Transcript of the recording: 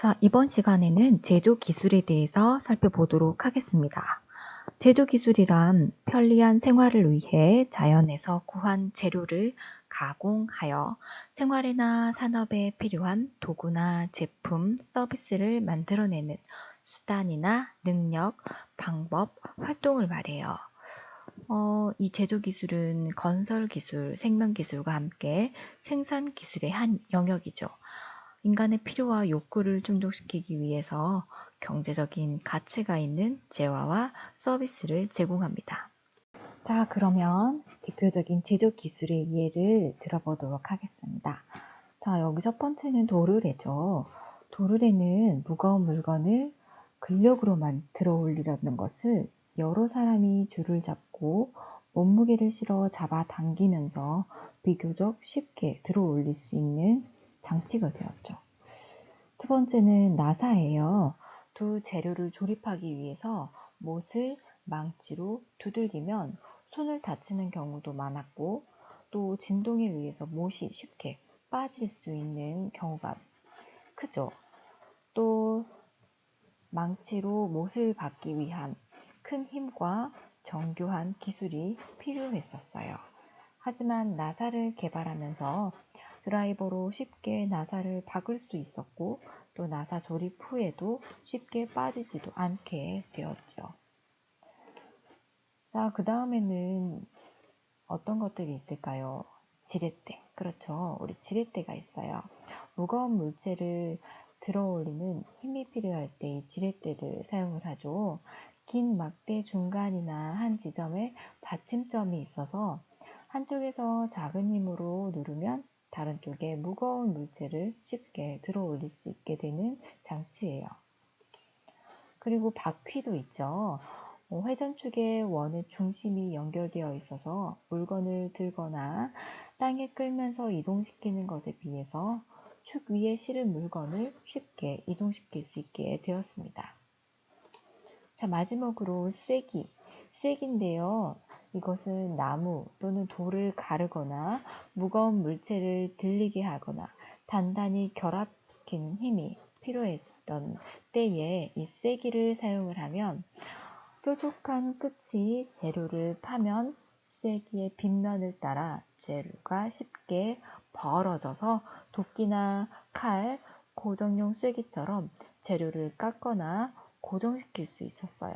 자, 이번 시간에는 제조 기술에 대해서 살펴보도록 하겠습니다. 제조 기술이란 편리한 생활을 위해 자연에서 구한 재료를 가공하여 생활이나 산업에 필요한 도구나 제품, 서비스를 만들어내는 수단이나 능력, 방법, 활동을 말해요. 어, 이 제조 기술은 건설 기술, 생명 기술과 함께 생산 기술의 한 영역이죠. 인간의 필요와 욕구를 충족시키기 위해서 경제적인 가치가 있는 재화와 서비스를 제공합니다. 자, 그러면 대표적인 제조 기술의 예를 들어보도록 하겠습니다. 자, 여기 첫 번째는 도르래죠. 도르래는 무거운 물건을 근력으로만 들어 올리려는 것을 여러 사람이 줄을 잡고 몸무게를 실어 잡아 당기면서 비교적 쉽게 들어 올릴 수 있는 장치가 되었죠. 두 번째는 나사예요. 두 재료를 조립하기 위해서 못을 망치로 두들기면 손을 다치는 경우도 많았고 또 진동에 의해서 못이 쉽게 빠질 수 있는 경우가 크죠. 또 망치로 못을 받기 위한 큰 힘과 정교한 기술이 필요했었어요. 하지만 나사를 개발하면서 드라이버로 쉽게 나사를 박을 수 있었고 또 나사 조립 후에도 쉽게 빠지지도 않게 되었죠. 자, 그 다음에는 어떤 것들이 있을까요? 지렛대. 그렇죠. 우리 지렛대가 있어요. 무거운 물체를 들어 올리는 힘이 필요할 때 이 지렛대를 사용을 하죠. 긴 막대 중간이나 한 지점에 받침점이 있어서 한쪽에서 작은 힘으로 누르면 다른 쪽에 무거운 물체를 쉽게 들어 올릴 수 있게 되는 장치예요. 그리고 바퀴도 있죠. 어, 회전축에 원의 중심이 연결되어 있어서 물건을 들거나 땅에 끌면서 이동시키는 것에 비해서 축 위에 실은 물건을 쉽게 이동시킬 수 있게 되었습니다. 자, 마지막으로 쐐기. 쐐기인데요. 이것은 나무 또는 돌을 가르거나 무거운 물체를 들리게 하거나 단단히 결합시키는 힘이 필요했던 때에 이 쐐기를 사용을 하면 뾰족한 끝이 재료를 파면 쐐기의 빗면을 따라 재료가 쉽게 벌어져서 도끼나 칼, 고정용 쐐기처럼 재료를 깎거나 고정시킬 수 있었어요.